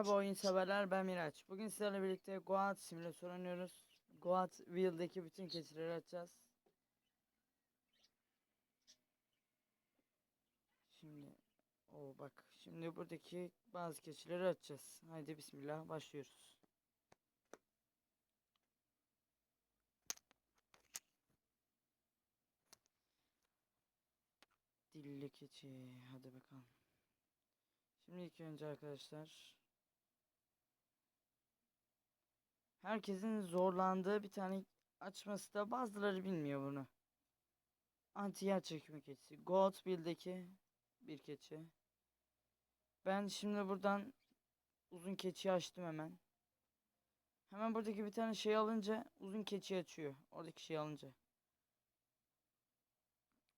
Merhaba oyun severler ben Miraç. Bugün sizlerle birlikte Goat simülatör oynuyoruz. Goat Wheel'deki bütün keçileri açacağız. Şimdi o bak şimdi buradaki bazı keçileri açacağız. Haydi bismillah başlıyoruz. Dilli keçi hadi bakalım. Şimdi ilk önce arkadaşlar herkesin zorlandığı bir tane açması da bazıları bilmiyor bunu. Anti yer çekimi keçisi. Goat bir keçi. Ben şimdi buradan uzun keçiyi açtım hemen. Hemen buradaki bir tane şey alınca uzun keçi açıyor. Oradaki şey alınca.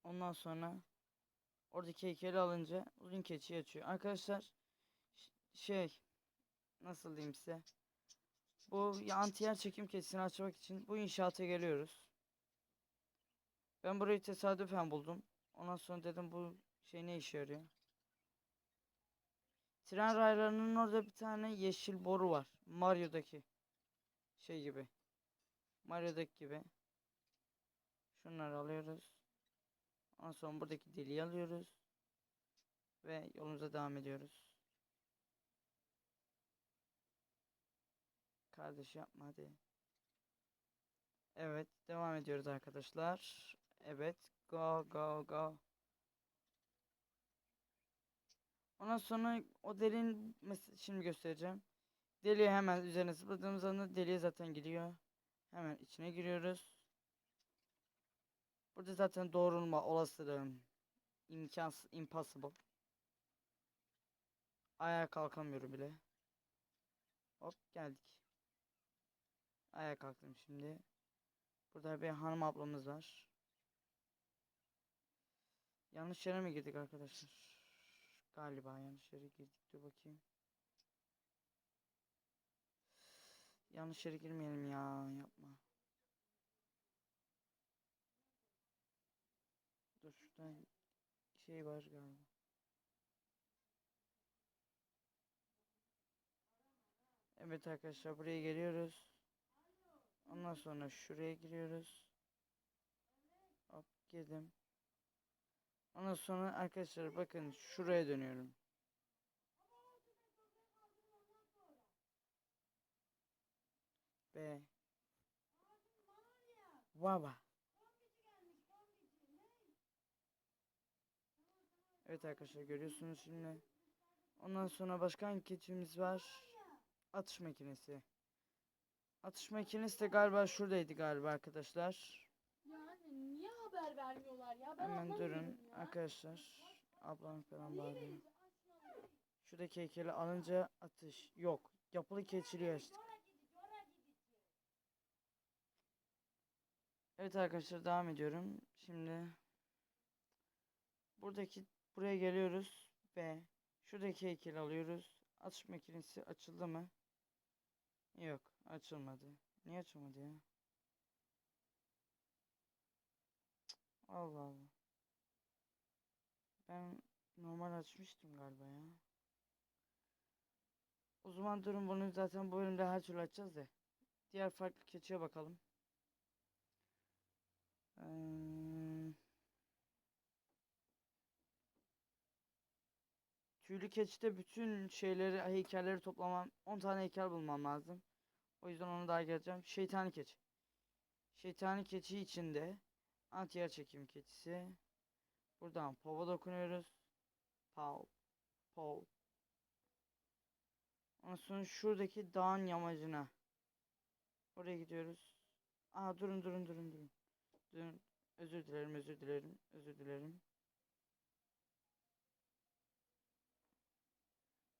Ondan sonra Oradaki heykeli alınca uzun keçi açıyor. Arkadaşlar şey nasıl diyeyim size. Bu anti-yer çekim keçisini açmak için bu inşaata geliyoruz. Ben burayı tesadüfen buldum. Ondan sonra dedim bu şey ne işe yarıyor. Tren raylarının orada bir tane yeşil boru var. Mario'daki şey gibi. Mario'daki gibi. Şunları alıyoruz. Ondan sonra buradaki deliği alıyoruz. Ve yolumuza devam ediyoruz. Kardeş yapma hadi. Evet devam ediyoruz arkadaşlar. Evet go go go. Ondan sonra o deliğin mes- şimdi göstereceğim. Deliği hemen üzerine zıpladığımız anda deliğe zaten giriyor. Hemen içine giriyoruz. Burada zaten doğrulma olasılığım imkansız impossible. Ayağa kalkamıyorum bile. Hop geldik. Ayağa kalktım şimdi. Burada bir hanım ablamız var. Yanlış yere mi girdik arkadaşlar? Galiba yanlış yere girdik. Dur bakayım. Yanlış yere girmeyelim ya. Yapma. Dur şurada şey var galiba. Evet arkadaşlar buraya geliyoruz. Ondan sonra şuraya giriyoruz. Hop girdim. Ondan sonra arkadaşlar bakın şuraya dönüyorum. B. Baba. Evet arkadaşlar görüyorsunuz şimdi. Ondan sonra başka hangi keçimiz var? Atış makinesi. Atış makinesi de galiba şuradaydı galiba arkadaşlar. Yani niye haber vermiyorlar ya? Ben Hemen durun ya. arkadaşlar. Ablam falan bağırıyor. Şuradaki heykeli alınca atış. Yok. Yapılı keçiliği açtık. Evet arkadaşlar devam ediyorum. Şimdi buradaki buraya geliyoruz ve şuradaki heykeli alıyoruz. Atış makinesi açıldı mı? Yok, açılmadı. Niye açılmadı ya? Allah Allah. Ben normal açmıştım galiba ya. O zaman durun bunu zaten bu bölümde her türlü açacağız da. Diğer farklı keçiye bakalım. Eee Tüylü keçide bütün şeyleri, heykelleri toplamam, 10 tane heykel bulmam lazım. O yüzden onu daha geleceğim. Şeytani keçi. Şeytani keçi içinde anti-yer çekim keçisi. Buradan pova dokunuyoruz. Pav. Pov. Ondan sonra şuradaki dağın yamacına. Oraya gidiyoruz. Aa durun durun durun durun. Durun. Özür dilerim özür dilerim özür dilerim.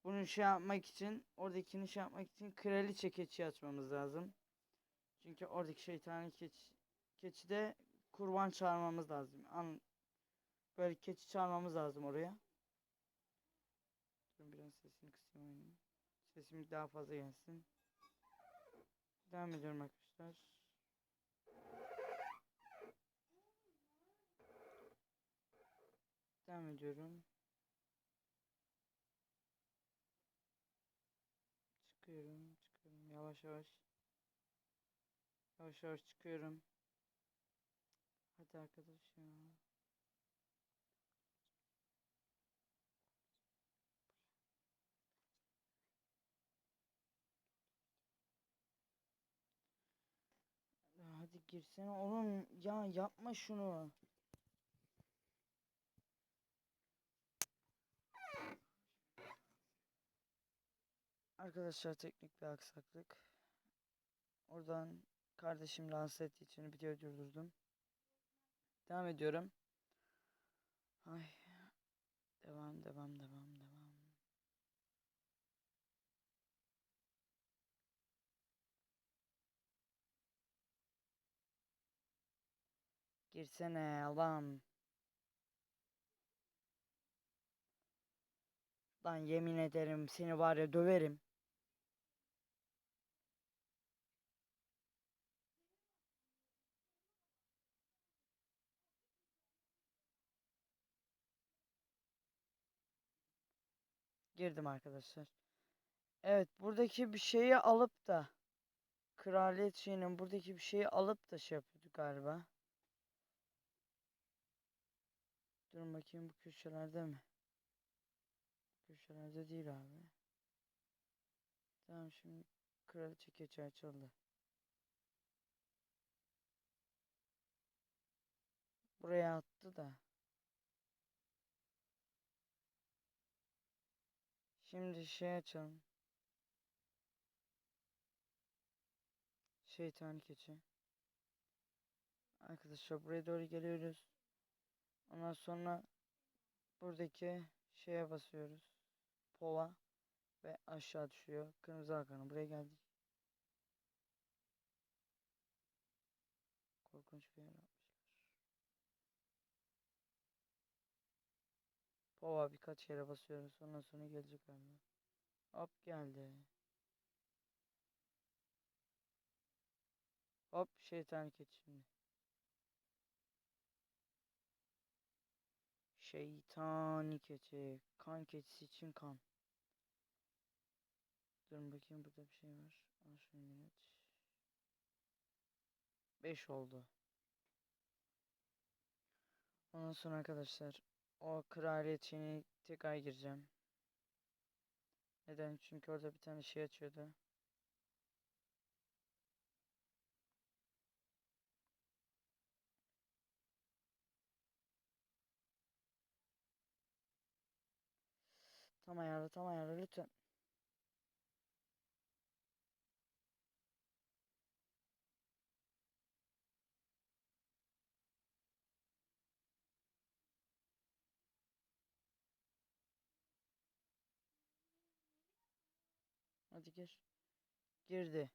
Bunu şey yapmak için, oradakini şey yapmak için kraliçe keçi açmamız lazım. Çünkü oradaki şeytani keçi, keçide kurban çağırmamız lazım. An, böyle keçi çağırmamız lazım oraya. Durun biraz sesini kısayım oyunun. Sesim daha fazla gelsin. Devam ediyorum arkadaşlar. Devam ediyorum. Yavaş yavaş. Yavaş yavaş çıkıyorum. Hadi arkadaş. Ya Hadi girsene oğlum ya yapma şunu. Arkadaşlar teknik bir aksaklık. Oradan kardeşim rahatsız ettiği için videoyu durdurdum. Devam ediyorum. Ay. Devam devam devam devam. Girsene lan. Lan yemin ederim seni var ya döverim. Girdim arkadaşlar. Evet buradaki bir şeyi alıp da Kraliyet şeyinin buradaki bir şeyi alıp da şey yapıyordu galiba. Durun bakayım bu köşelerde mi? Köşelerde değil abi. Tamam şimdi kraliçe keçi açıldı. Buraya attı da. Şimdi şey açalım. Şeytani keçi. Arkadaşlar buraya doğru geliyoruz. Ondan sonra buradaki şeye basıyoruz. Pova ve aşağı düşüyor. Kırmızı hakanı buraya geldik. Korkunç bir yer Pova birkaç kere basıyoruz. Ondan sonra gelecek galiba. Hop geldi. Hop şeytan keçi şimdi. Şeytani keçi. Kan keçisi için kan. Durun bakayım burada bir şey var. Al şunu yönet. 5 oldu. Ondan sonra arkadaşlar o kraliyet şeyini tekrar gireceğim. Neden? Çünkü orada bir tane şey açıyordu. Tam ayarla tam ayarla lütfen. Hadi gir. Girdi.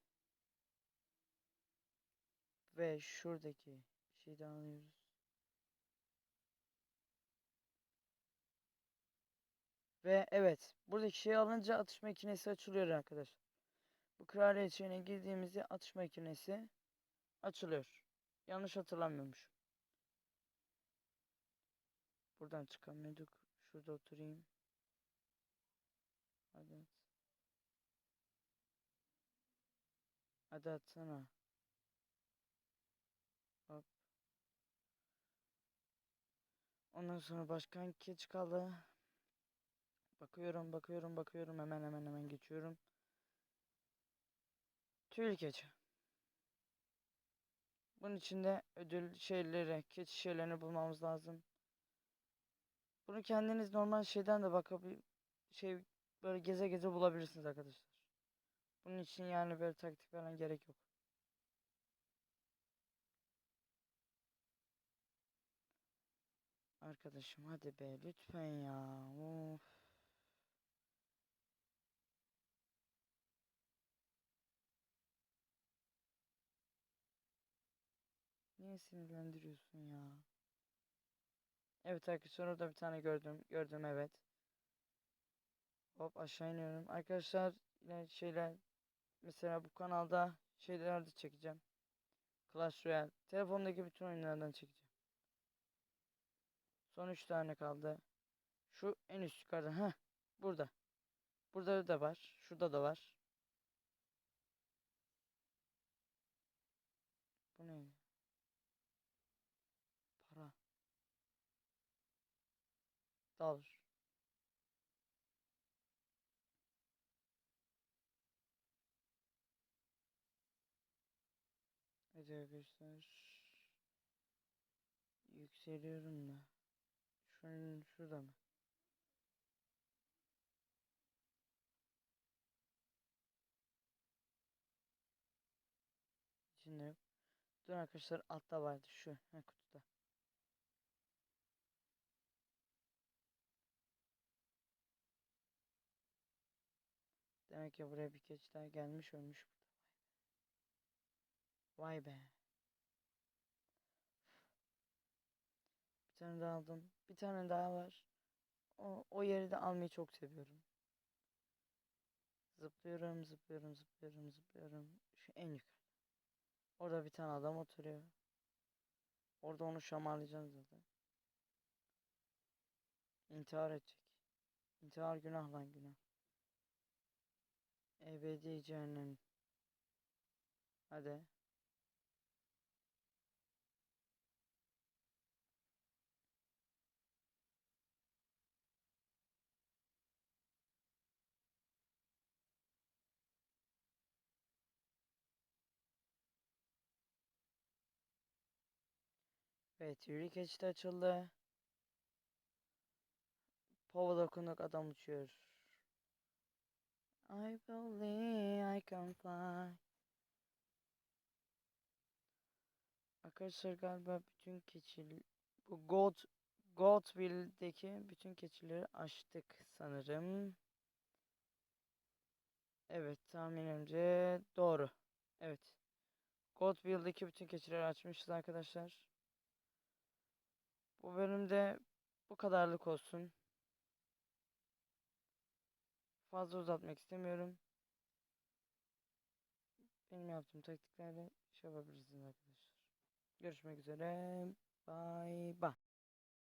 Ve şuradaki şeyi de alıyoruz. Ve evet, buradaki şeyi alınca atış makinesi açılıyor arkadaşlar. Bu kraliyet şeyine girdiğimizde atış makinesi açılıyor. Yanlış hatırlamıyormuş. Buradan çıkamıyorduk. Şurada oturayım. Hadi Hadi atsana. Hop. Ondan sonra başka hangi keçi kaldı? Bakıyorum, bakıyorum, bakıyorum. Hemen hemen hemen geçiyorum. Tüylü keçi. Bunun içinde ödül şeyleri, keçi şeylerini bulmamız lazım. Bunu kendiniz normal şeyden de bakabilir, şey böyle geze geze bulabilirsiniz arkadaşlar. Bunun için yani böyle taktik falan gerek yok. Arkadaşım hadi be lütfen ya. Of. Niye sinirlendiriyorsun ya? Evet arkadaşlar orada bir tane gördüm. Gördüm evet. Hop aşağı iniyorum. Arkadaşlar yine şeyler mesela bu kanalda şeylerde çekeceğim. Clash Royale. Telefondaki bütün oyunlardan çekeceğim. Son 3 tane kaldı. Şu en üst yukarıda. Heh. Burada. Burada da var. Şurada da var. Bu neydi? Para. Dollar. Hadi arkadaşlar. Yükseliyorum da. Şunun şurada mı? İçinde yok. Dur arkadaşlar altta vardı şu ha, kutuda. Demek ki buraya bir keçi daha gelmiş ölmüş. Vay be. Bir tane daha aldım. Bir tane daha var. O, o yeri de almayı çok seviyorum. Zıplıyorum, zıplıyorum, zıplıyorum, zıplıyorum. Şu en yukarı. Orada bir tane adam oturuyor. Orada onu şamarlayacağım zaten. İntihar edecek. İntihar günah lan günah. Ebedi cehennem. Hadi. Evet, yürü geçit açıldı. Pova dokunduk adam uçuyor. I believe I can fly. Arkadaşlar galiba bütün keçi bu God Godville'deki bütün keçileri açtık sanırım. Evet tahminimce doğru. Evet. Godville'deki bütün keçileri açmışız arkadaşlar. Bu bölümde bu kadarlık olsun. Fazla uzatmak istemiyorum. Benim yaptığım taktiklerle şey yapabilirsiniz arkadaşlar. Görüşmek üzere. Bye bye.